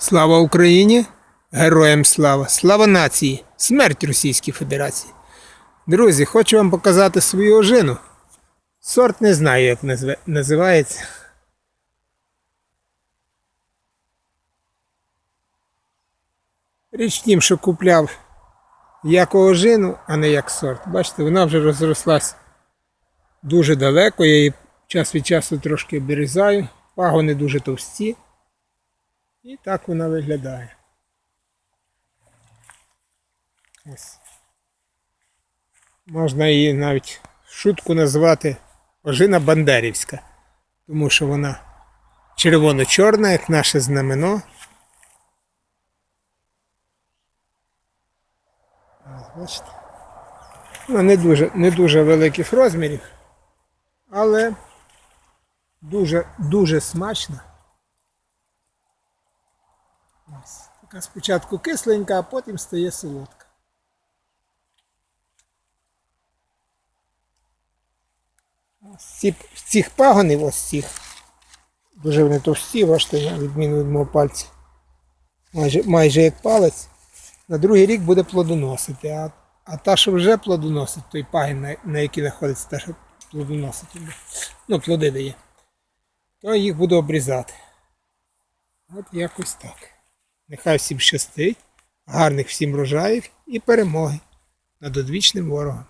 Слава Україні! Героям слава! Слава нації! Смерть Російській Федерації! Друзі, хочу вам показати свою ожину. Сорт не знаю, як називається. Річ тім, що купляв як ожину, а не як сорт. Бачите, вона вже розрослась дуже далеко. Я її час від часу трошки обрізаю. Пагони дуже товсті. І так вона виглядає. Ось. Можна її навіть шутку назвати ожина Бандерівська, тому що вона червоно-чорна, як наше знамено. Бачите? Вона не дуже, не дуже великих розмірів, але дуже, дуже смачна. Ось. Така спочатку кисленька, а потім стає солодка. Ці, з цих пагонів, ось цих, дуже вони товсті, бачите, на відміну від мого пальця. Майже, майже як палець. На другий рік буде плодоносити. А, а та, що вже плодоносить, той пагін, на, на який знаходиться та, що плодоносить, ну, плоди дає, то їх буду обрізати. От якось так. Нехай всім щастить, гарних всім рожаїв і перемоги над одвічним ворогом.